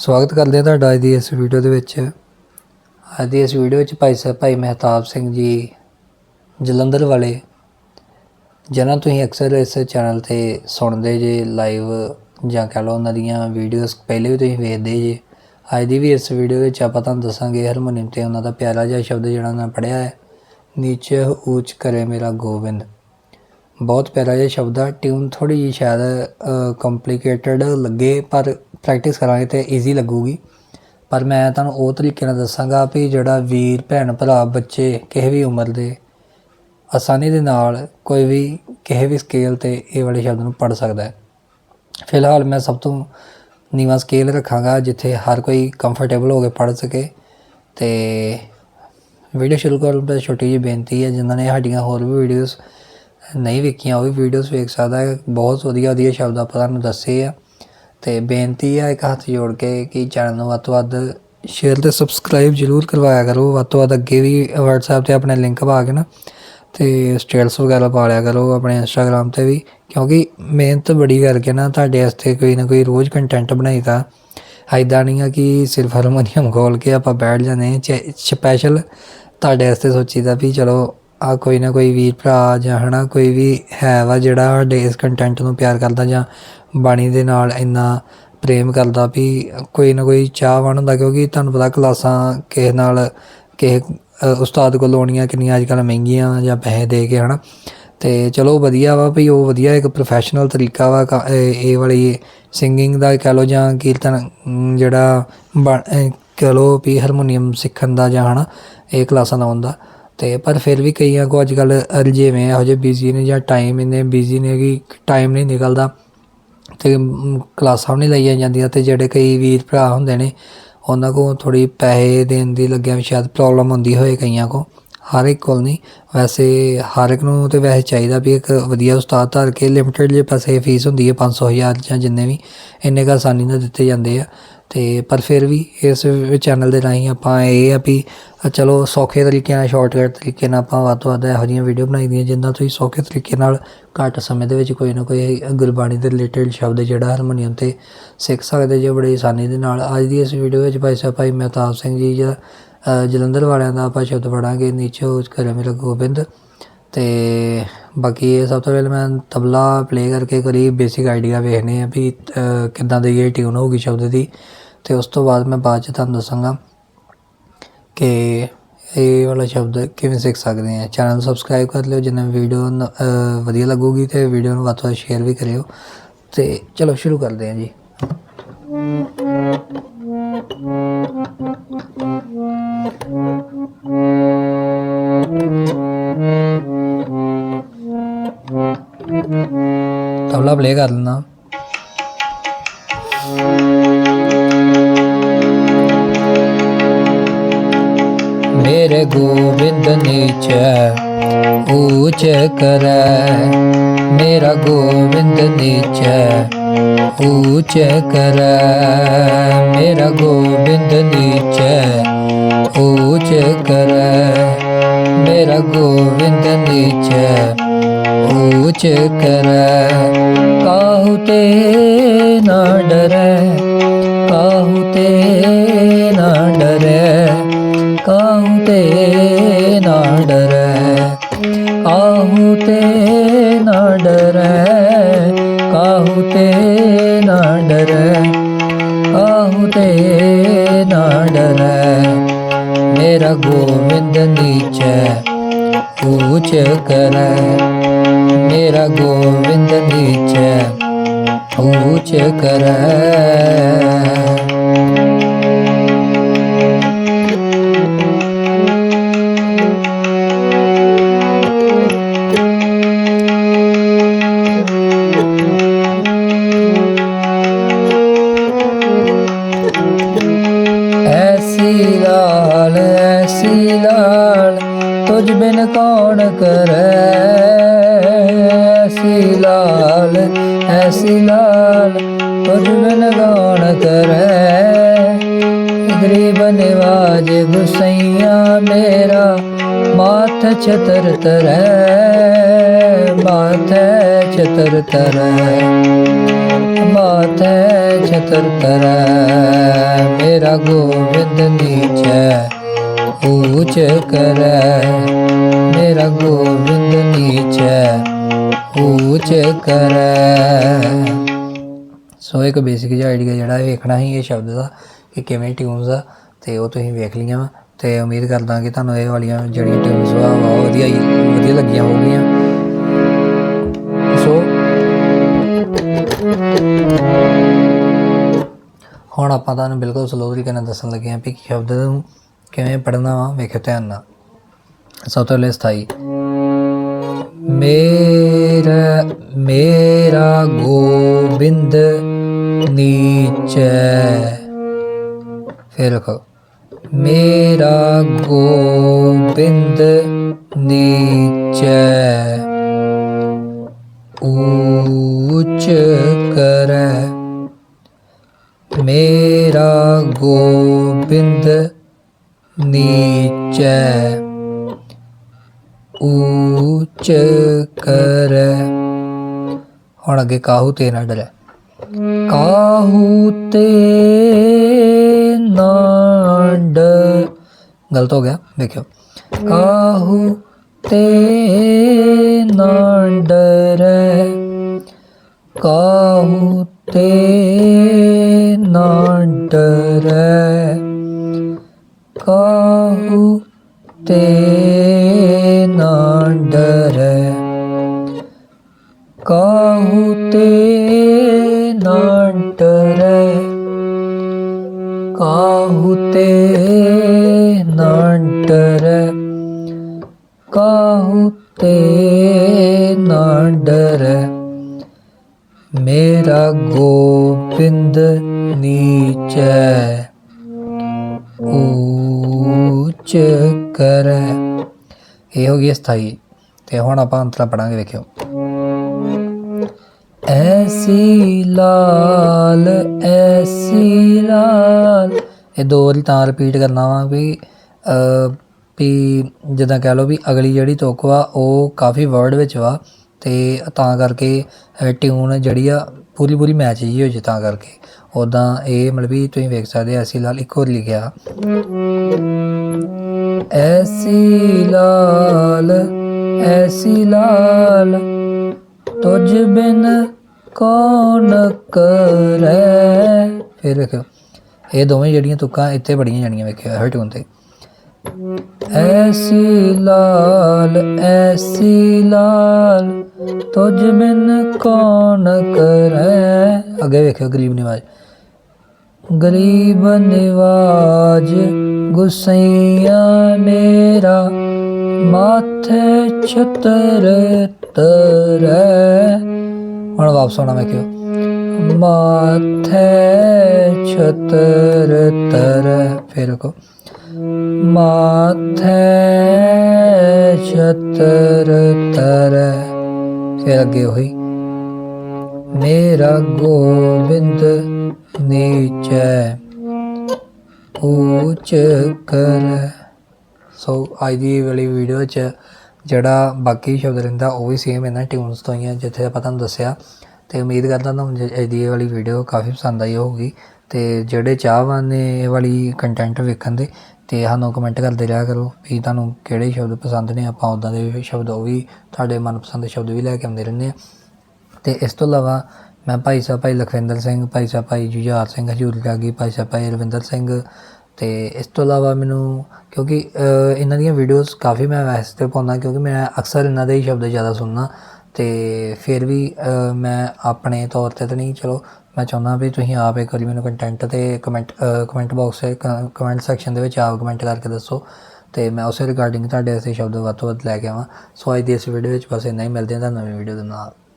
ਸਵਾਗਤ ਕਰਦੇ ਹਾਂ ਤੁਹਾਡਾ ਅੱਜ ਦੀ ਇਸ ਵੀਡੀਓ ਦੇ ਵਿੱਚ। ਅੱਜ ਦੀ ਇਸ ਵੀਡੀਓ ਵਿੱਚ ਭਾਈ ਸਾਹਿਬ ਭਾਈ ਮਹਿਤਾਬ ਸਿੰਘ ਜੀ ਜਲੰਧਰ ਵਾਲੇ ਜਿਹਨਾਂ ਤੁਸੀਂ ਅਕਸਰ ਇਸ ਚੈਨਲ ਤੇ ਸੁਣਦੇ ਜੇ ਲਾਈਵ ਜਾਂ ਕਹ ਲਓ ਉਹਨਾਂ ਦੀਆਂ ਵੀਡੀਓਜ਼ ਪਹਿਲੇ ਵੀ ਤੁਸੀਂ ਵੇਖਦੇ ਜੇ। ਅੱਜ ਦੀ ਵੀ ਇਸ ਵੀਡੀਓ ਵਿੱਚ ਆਪਾਂ ਤੁਹਾਨੂੰ ਦੱਸਾਂਗੇ ਹਰਮੋਨੀਅਮ ਤੇ ਉਹਨਾਂ ਦਾ ਪਿਆਰਾ ਜਿਹਾ ਸ਼ਬਦ ਜਿਹੜਾ ਉਹਨਾਂ ਪੜਿਆ ਹੈ। ਨੀਚੇ ਉੱਚ ਕਰੇ ਮੇਰਾ ਗੋਬਿੰਦ। ਬਹੁਤ ਪਿਆਰਾ ਜਿਹਾ ਸ਼ਬਦ ਆ। ਟਿਊਨ ਥੋੜੀ ਜਿਹੀ ਸ਼ਾਇਦ ਕੰਪਲਿਕੇਟਡ ਲੱਗੇ, ਪਰ ਪ੍ਰੈਕਟਿਸ ਕਰਾਂਗੇ ਤੇ ਈਜ਼ੀ ਲੱਗੂਗੀ। ਪਰ ਮੈਂ ਤੁਹਾਨੂੰ ਉਹ ਤਰੀਕੇ ਨਾਲ ਦੱਸਾਂਗਾ ਵੀ ਜਿਹੜਾ ਵੀਰ, ਭੈਣ, ਭਰਾ, ਬੱਚੇ ਕਿਸੇ ਵੀ ਉਮਰ ਦੇ ਆਸਾਨੀ ਦੇ ਨਾਲ ਕੋਈ ਵੀ ਕਿਸੇ ਵੀ ਸਕੇਲ ਤੇ ਇਹ ਵਾਲੇ ਸ਼ਬਦ ਨੂੰ ਪੜ ਸਕਦਾ ਹੈ। ਫਿਲਹਾਲ ਮੈਂ ਸਭ ਤੋਂ ਨੀਵਾਂ ਸਕੇਲ ਰੱਖਾਂਗਾ ਜਿੱਥੇ ਹਰ ਕੋਈ ਕੰਫਰਟੇਬਲ ਹੋ ਕੇ ਪੜ ਸਕੇ ਤੇ ਵੀਡੀਓ ਸ਼ੁਰੂ ਕਰਨ ਤੋਂ ਛੋਟੀ ਜਿਹੀ ਬੇਨਤੀ ਹੈ, ਜਿਨ੍ਹਾਂ ਨੇ ਸਾਡੀਆਂ ਹੋਰ ਵੀ ਵੀਡੀਓਜ਼ ਨਹੀਂ ਵੇਖੀਆਂ, ਉਹ ਵੀ ਵੀਡੀਓਜ਼ ਵੇਖ ਸਕਦਾ ਹੈ। ਬਹੁਤ ਵਧੀਆ ਵਧੀਆ ਸ਼ਬਦ ਆਪਾਂ ਤੁਹਾਨੂੰ ਦੱਸੇ ਆ। ਤੇ ਬੇਨਤੀ ਆ ਇੱਕ ਹੱਥ ਜੋੜ ਕੇ ਕਿ ਚੈਨਲ ਨੂੰ ਵੱਧ ਤੋਂ ਵੱਧ ਸ਼ੇਅਰ ਤੇ ਸਬਸਕ੍ਰਾਈਬ ਜ਼ਰੂਰ ਕਰਵਾਇਆ ਕਰੋ। ਵੱਧ ਤੋਂ ਵੱਧ ਅੱਗੇ ਵੀ WhatsApp ਤੇ ਆਪਣੇ ਲਿੰਕ ਪਾ ਕੇ ਨਾ ਤੇ ਸਟੇਟਸ ਵਗੈਰਾ ਪਾ ਲਿਆ ਕਰੋ ਆਪਣੇ ਇੰਸਟਾਗ੍ਰam ਤੇ ਵੀ, ਕਿਉਂਕਿ ਮਿਹਨਤ ਬੜੀ ਕਰਕੇ ਨਾ ਤੁਹਾਡੇ ਵਾਸਤੇ ਕੋਈ ਨਾ ਕੋਈ ਰੋਜ਼ ਕੰਟੈਂਟ ਬਣਾਈਦਾ ਐਦਾਂ ਨਹੀਂ ਆ ਕਿ ਸਿਰਫ ਹਰਮੋਨੀਅਮ ਖੋਲ ਕੇ ਆਪਾਂ ਬੈਠ ਜਾਂਦੇ ਹਾਂ ਸਪੈਸ਼ਲ ਤੁਹਾਡੇ ਵਾਸਤੇ ਸੋਚੀਦਾ ਵੀ ਚਲੋ ਆ ਕੋਈ ਨਾ ਕੋਈ ਵੀਰ ਭਰਾ ਜਾਂ ਹਨਾ ਕੋਈ ਵੀ ਹੈ ਵਾ ਜਿਹੜਾ ਸਾਡੇ ਇਸ ਕੰਟੈਂਟ ਨੂੰ ਪਿਆਰ ਕਰਦਾ ਜਾਂ ਬਾਣੀ ਦੇ ਨਾਲ ਇੰਨਾ ਪ੍ਰੇਮ ਕਰਦਾ ਵੀ ਕੋਈ ਨਾ ਕੋਈ ਚਾਹਵਾਨ ਹੁੰਦਾ ਕਿਉਂਕਿ ਤੁਹਾਨੂੰ ਪਤਾ ਕਲਾਸਾਂ ਕਿਸੇ ਨਾਲ ਕਿਸੇ ਉਸਤਾਦ ਕੋਲ ਲਾਉਣੀਆਂ ਕਿੰਨੀਆਂ ਅੱਜ ਕੱਲ੍ਹ ਮਹਿੰਗੀਆਂ ਜਾਂ ਪੈਸੇ ਦੇ ਕੇ ਹਨਾ। ਤੇ ਚਲੋ ਵਧੀਆ ਵਾ ਵੀ ਉਹ ਵਧੀਆ ਇੱਕ ਪ੍ਰੋਫੈਸ਼ਨਲ ਤਰੀਕਾ ਵਾ ਕ- ਇਹ ਵਾਲੀ ਸਿੰਗਿੰਗ ਦਾ ਕਹਿ ਲਓ ਜਾਂ ਕੀਰਤਨ ਜਿਹੜਾ ਬਣ- ਅ, ਕਹਿ ਲਓ ਵੀ ਹਾਰਮੋਨੀਅਮ ਸਿੱਖਣ ਦਾ ਜਾਂ ਹਨਾ ਇਹ ਕਲਾਸਾਂ ਲਾਉਣ ਦਾ ਅਤੇ ਪਰ ਫਿਰ ਵੀ ਕਈਆਂ ਕੋਲ ਅੱਜ ਕੱਲ੍ਹ ਰੁਝੇਵੇਂ ਇਹੋ ਜਿਹੇ ਬਿਜ਼ੀ ਨੇ ਜਾਂ ਟਾਈਮ ਇੰਨੇ ਬਿਜ਼ੀ ਨੇ ਕਿ ਟਾਈਮ ਨਹੀਂ ਨਿਕਲਦਾ ਅਤੇ ਕਲਾਸਾਂ ਵੀ ਨਹੀਂ ਲਈਆਂ ਜਾਂਦੀਆਂ ਅਤੇ ਜਿਹੜੇ ਕਈ ਵੀਰ ਭਰਾ ਹੁੰਦੇ ਨੇ, ਉਹਨਾਂ ਕੋਲ ਥੋੜੀ ਪੈਸੇ ਦੇਣ ਦੀ ਲੱਗਿਆ ਵੀ ਸ਼ਾਇਦ ਪ੍ਰੋਬਲਮ ਹੁੰਦੀ ਹੋਏ ਕਈਆਂ ਕੋਲ ਹਰ ਇੱਕ ਕੋਲ ਨਹੀਂ। ਵੈਸੇ ਹਰ ਇੱਕ ਨੂੰ ਤੇ ਵੈਸੇ ਚਾਹੀਦਾ ਵੀ ਇੱਕ ਵਧੀਆ ਉਸਤਾਦ ਧਰ ਕੇ ਲਿਮਟਿਡ ਜੇ ਪੈਸੇ ਫੀਸ ਹੁੰਦੀ ਹੈ 500 ਹਜ਼ਾਰ ਜਾਂ ਜਿੰਨੇ ਵੀ, ਇੰਨੇ ਕੁ ਆਸਾਨੀ ਨਾਲ ਦਿੱਤੇ ਜਾਂਦੇ ਆ। ਅਤੇ ਪਰ ਫਿਰ ਵੀ ਇਸ ਚੈਨਲ ਦੇ ਰਾਹੀਂ ਆਪਾਂ ਇਹ ਆ ਵੀ ਚਲੋ ਸੌਖੇ ਤਰੀਕੇ ਨਾਲ ਸ਼ਾਰਟਕਟ ਤਰੀਕੇ ਨਾਲ ਆਪਾਂ ਵੱਧ ਤੋਂ ਵੱਧ ਇਹੋ ਜਿਹੀਆਂ ਵੀਡੀਓ ਬਣਾਈ ਦੀਆਂ, ਜਿੰਨਾ ਤੁਸੀਂ ਸੌਖੇ ਤਰੀਕੇ ਨਾਲ ਘੱਟ ਸਮੇਂ ਦੇ ਵਿੱਚ ਕੋਈ ਨਾ ਕੋਈ ਗੁਰਬਾਣੀ ਦੇ ਰਿਲੇਟਡ ਸ਼ਬਦ ਜਿਹੜਾ ਹਾਰਮੋਨੀਅਮ ਤੇ ਸਿੱਖ ਸਕਦੇ ਜੇ ਬੜੀ ਆਸਾਨੀ ਦੇ ਨਾਲ। ਅੱਜ ਦੀ ਇਸ ਵੀਡੀਓ ਵਿੱਚ ਭਾਈ ਸਾਹਿਬ, ਭਾਈ ਮਹਿਤਾਬ ਸਿੰਘ ਜੀ ਜਾਂ ਜਲੰਧਰ ਵਾਲਿਆਂ ਦਾ ਆਪਾਂ ਸ਼ਬਦ ਪੜਾਂਗੇ ਨੀਚੇ ਉਸ ਕਰੇ ਮੇਰਾ ਗੋਬਿੰਦ ਤੇ ਬਾਕੀ ਇਹ ਸਭ ਤੋਂ ਪਹਿਲਾਂ ਮੈਂ ਤਬਲਾ ਪਲੇ ਕਰਕੇ ਕਰੀ ਬੇਸਿਕ ਆਈਡੀਆ ਵੇਖਨੇ ਆ ਵੀ ਕਿੱਦਾਂ ਦੀ ਇਹ ਟਿਊਨ ਹੋਊਗੀ ਸ਼ਬਦ ਦੀ। ਤੇ ਉਸ ਤੋਂ ਬਾਅਦ ਮੈਂ ਬਾਅਦ ਚ ਤੁਹਾਨੂੰ ਦੱਸਾਂਗਾ ਕਿ ਇਹ ਵਾਲਾ ਸ਼ਬਦ ਕਿਵੇਂ ਸਿੱਖ ਸਕਦੇ ਆ ਚੈਨਲ ਨੂੰ ਸਬਸਕ੍ਰਾਈਬ ਕਰ ਲਿਓ, ਜਿੰਨਾ ਵੀਡੀਓ ਵਧੀਆ ਲੱਗੂਗੀ ਤੇ ਵੀਡੀਓ ਨੂੰ ਵੱਧ ਤੋਂ ਵੱਧ ਸ਼ੇਅਰ ਵੀ ਕਰਿਓ। ਤੇ ਚਲੋ ਸ਼ੁਰੂ ਕਰਦੇ ਹਾਂ ਜੀ। ਪਲੇ ਕਰ ਲੈਣਾ ਮੇਰੇ ਗੋਬਿੰਦ ਨੀਚੇ ਊਚ ਕਰੈ। ਮੇਰਾ ਗੋਬਿੰਦ ਨੀਚੇ ਊਚ ਕਰੈ। ਮੇਰਾ ਗੋਬਿੰਦ ਨੀਚੇ ਊਚ ਕਰੈ। ਮੇਰਾ ਗੋਬਿੰਦ ਨੀਚੇ ਊਚ ਕਾਹੂ ਤੇ ਨਾ ਡਰੈ, ਕਾਹੂ ਤੇ ਨਾ ਡਰੈ, ਕਾਹੂ ਤੇ ਨਾ ਡਰੈ। ਮੇਰਾ ਗੋਬਿੰਦ ਨੀਚੇ ਊਚ ਕਰੈ। ਮੇਰਾ ਗੋਬਿੰਦ ਨੀਚੇ ਊਚ ਕਰੈ। ਬਿਨ ਕੌਣ ਕਰੈ? ਐਸੀ ਲਾਲ ਐਸੀ ਲਾਲ, ਤੁਝ ਬਿਨ ਕੌਣ ਕਰੈ। ਗਰੀਬ ਨਿਵਾਜ ਗੁਸਈਆ ਮੇਰਾ, ਮਾਥ ਛਤਰ ਤਰੈ, ਮਾਥ ਛਤਰ ਤਰੈ, ਮਾਥ ਛਤਰ ਤਰੈ। ਮੇਰਾ ਗੋਬਿੰਦ ਨੀਚੈ। ਊਚ ਕਰੈ, ਮੇਰਾ ਗੋਬਿੰਦ ਨੀਚੈ, ਊਚ ਕਰੈ। ਸੋ ਇੱਕ ਬੇਸਿਕ ਜਿਹਾ ਆਈਡੀਆ ਜਿਹੜਾ ਵੇਖਣਾ ਸੀ, ਇਹ ਸ਼ਬਦ ਦਾ ਕਿ ਕਿਵੇਂ ਟਿਊਨਸ ਆ, ਤੇ ਉਹ ਤੁਸੀਂ ਵੇਖ ਲਈਆਂ ਵਾ। ਤੇ ਉਮੀਦ ਕਰਦਾ ਕਿ ਤੁਹਾਨੂੰ ਇਹ ਵਾਲੀਆਂ ਜਿਹੜੀਆਂ ਟਿਊਨਸ ਵਾ ਵਾ ਵਧੀਆ ਵਧੀਆ ਲੱਗੀਆਂ ਹੋਣਗੀਆਂ। ਸੋ ਹੁਣ ਆਪਾਂ ਤੁਹਾਨੂੰ ਬਿਲਕੁਲ ਸਲੋ ਤਰੀਕੇ ਨਾਲ ਦੱਸਣ ਲੱਗੇ ਹਾਂ ਵੀ ਸ਼ਬਦ ਨੂੰ ਕਿਵੇਂ ਪੜ੍ਹਨਾ ਵਾ? ਵੇਖਿਓ ਧਿਆਨ ਨਾਲ। ਸਭ ਤੋਂ ਪਹਿਲੇ ਸਥਾਈ ਮੇਰਾ ਮੇਰਾ ਗੋਬਿੰਦ ਨੀਚੈ। ਫਿਰ ਰੱਖੋ। ਮੇਰਾ ਗੋਬਿੰਦ ਨੀਚੈ। ਊਚ ਕਰੈ। ਮੇਰਾ ਗੋਬਿੰਦ ਨੀਚੈ ਊਚ ਕਰੈ। ਹੁਣ ਅੱਗੇ ਕਾਹੂ ਤੇ ਨਾ ਡਰੈ? ਕਾਹੂ ਤੇ ਨਾ ਡ ਗਲਤ ਹੋ ਗਿਆ ਦੇਖਿਓ ਕਾਹੂ ਤੇ ਨਾ ਡਰੈ। ਕਾਹੂ ਤੇ ਨਾ ਡਰੈ। ਕਾਹੂ ਤੇ ਨਾ ਡਰੈ ਕਾਹੂ ਤੇ ਨਾ ਡਰੈ ਮੇਰਾ ਗੋਬਿੰਦ ਨੀਚੈ ਊਚ ਕਰੈ। ਇਹ ਹੋ ਗਈ ਸਥਾਈ। ਤੇ ਹੁਣ ਆਪਾਂ ਅੰਤਰਾ ਪੜਾਂਗੇ, ਵੇਖਿਓ। ਐਸੀ ਲਾਲ ਐਸੀ ਲਾਲ ਇਹ ਦੋ ਵਾਰੀ ਤਾਂ ਰਿਪੀਟ ਕਰਨਾ ਵਾ ਵੀ ਵੀ ਜਿੱਦਾਂ ਕਹਿ ਲਓ ਵੀ ਅਗਲੀ ਜਿਹੜੀ ਤੁਕ ਵਾ, ਉਹ ਕਾਫੀ ਵਰਡ ਵਿੱਚ ਵਾ ਤੇ ਤਾਂ ਕਰਕੇ ਟਿਊਨ ਜਿਹੜੀ ਆ, ਪੂਰੀ ਪੂਰੀ ਮੈਚ ਜੀ ਹੋ ਜੇ ਤਾਂ ਕਰਕੇ। ਉਦਾਂ ਇਹ ਮਤਲਬ ਵੀ ਤੁਸੀਂ ਵੇਖ ਸਕਦੇ ਐਸੀ ਲਾਲ ਇੱਕ ਹੋਰ ਲਿਖਿਆ। ਐਸੀ ਲਾਲ ਐਸੀ ਲਾਲ, ਤੁਝ ਬਿਨ ਕੌਣ ਕਰੈ? ਫਿਰ ਵੇਖੋ ਇਹ ਦੋਵੇਂ ਜਿਹੜੀਆਂ ਤੁਕਾਂ ਇੱਥੇ ਬੜੀਆਂ ਜਾਣੀਆਂ ਵੇਖਿਓ ਹਰ ਟੂਨ ਤੇ। ਐਸੀ ਲਾਲ ਐਸੀ ਲਾਲ, ਤੁਝ ਬਿਨ ਕੌਣ ਕਰੈ? ਅੱਗੇ ਵੇਖਿਓ ਗਰੀਬ ਨਿਵਾਜ। ਗਰੀਬ ਨਿਵਾਜ, ਗੁਸਈਆ ਮੇਰਾ ਮਾਥੇ ਛਤਰ ਤਰੈ। ਹੁਣ ਵਾਪਸ ਆਉਣਾ ਮੈਂ ਕਿਉਂ ਮਾਥੇ ਛਤਰ ਤਰੈ ਫਿਰ ਕੋ ਮਾਥੇ ਛਤਰ ਤਰੈ ਫਿਰ ਅੱਗੇ ਹੋਈ ਮੇਰਾ ਗੋਬਿੰਦ ਨੀਚੈ ਊਚ ਕਰ ਸੋ ਅੱਜ ਦੀ ਵਾਲੀ ਵੀਡੀਓ 'ਚ ਜਿਹੜਾ ਬਾਕੀ ਸ਼ਬਦ ਰਹਿੰਦਾ ਉਹ ਵੀ ਸੇਮ ਇਹਨਾਂ ਟਿਊਨਸ ਤੋਂ ਹੀ ਆ ਜਿੱਥੇ ਆਪਾਂ ਤੁਹਾਨੂੰ ਦੱਸਿਆ ਤੇ ਉਮੀਦ ਕਰਦਾ ਤੁਹਾਨੂੰ ਜ- ਅੱਜ ਦੀ ਇਹ ਵਾਲੀ ਵੀਡੀਓ ਕਾਫੀ ਪਸੰਦ ਆਈ ਹੋਊਗੀ। ਤੇ ਜਿਹੜੇ ਚਾਹਵਾਨ ਨੇ ਇਹ ਵਾਲੀ ਕੰਟੈਂਟ ਵੇਖਣ ਦੇ, ਤੇ ਸਾਨੂੰ ਕਮੈਂਟ ਕਰਦੇ ਰਿਹਾ ਕਰੋ ਵੀ ਤੁਹਾਨੂੰ ਕਿਹੜੇ ਸ਼ਬਦ ਪਸੰਦ ਨੇ। ਆਪਾਂ ਉਦਾਂ ਦੇ ਸ਼ਬਦ ਉਹ ਵੀ ਤੁਹਾਡੇ ਮਨਪਸੰਦ ਸ਼ਬਦ ਵੀ ਲੈ ਕੇ ਆਉਂਦੇ ਰਹਿੰਦੇ ਆ ਤੇ ਇਸ ਤੋਂ ਇਲਾਵਾ ਮੈਂ ਭਾਈ ਸਾਹਿਬ, ਭਾਈ ਲਖਵਿੰਦਰ ਸਿੰਘ, ਭਾਈ ਸਾਹਿਬ, ਭਾਈ ਜੁਝਾਰ ਸਿੰਘ, ਹਜੂਰ ਜਾਗੀ ਭਾਈ ਸਾਹਿਬ, ਭਾਈ ਰਵਿੰਦਰ ਸਿੰਘ। ਤੇ ਇਸ ਤੋਂ ਇਲਾਵਾ ਮੈਨੂੰ ਕਿਉਂਕਿ ਇਹਨਾਂ ਦੀਆਂ ਵੀਡੀਓਜ਼ ਕਾਫੀ ਮੈਂ ਵੈਸੇ ਤੇ ਪਾਉਂਦਾ ਕਿਉਂਕਿ ਮੈਂ ਅਕਸਰ ਇਹਨਾਂ ਦੇ ਹੀ ਸ਼ਬਦ ਜ਼ਿਆਦਾ ਸੁਣਨਾ। ਅਤੇ ਫਿਰ ਵੀ ਮੈਂ ਆਪਣੇ ਤੌਰ ਤੇ ਤਾਂ ਨਹੀਂ, ਚਲੋ, ਮੈਂ ਚਾਹੁੰਦਾ ਵੀ ਤੁਸੀਂ ਆਪ ਇੱਕ ਵਾਰੀ ਮੈਨੂੰ ਕੰਟੈਂਟ ਤੇ ਕਮੈਂਟ ਕਮੈਂਟ ਬਾਕਸ ਤੇ ਕਮੈਂਟ ਸੈਕਸ਼ਨ ਦੇ ਵਿੱਚ ਆਪ ਕਮੈਂਟ ਕਰਕੇ ਦੱਸੋ ਅਤੇ ਮੈਂ ਉਸੇ ਰਿਗਾਰਡਿੰਗ ਤੁਹਾਡੇ ਵਾਸਤੇ ਸ਼ਬਦ ਵੱਧ ਤੋਂ ਵੱਧ ਲੈ ਕੇ ਆਵਾਂ। ਸੋ ਅੱਜ ਦੀ ਇਸ ਵੀਡੀਓ ਵਿੱਚ ਬਸ ਇੰਨਾ ਹੀ, ਮਿਲਦੇ ਹਾਂ ਤੁਹਾਨੂੰ ਨਵੀਂ ਵੀਡੀਓ ਦੇ ਨਾਲ।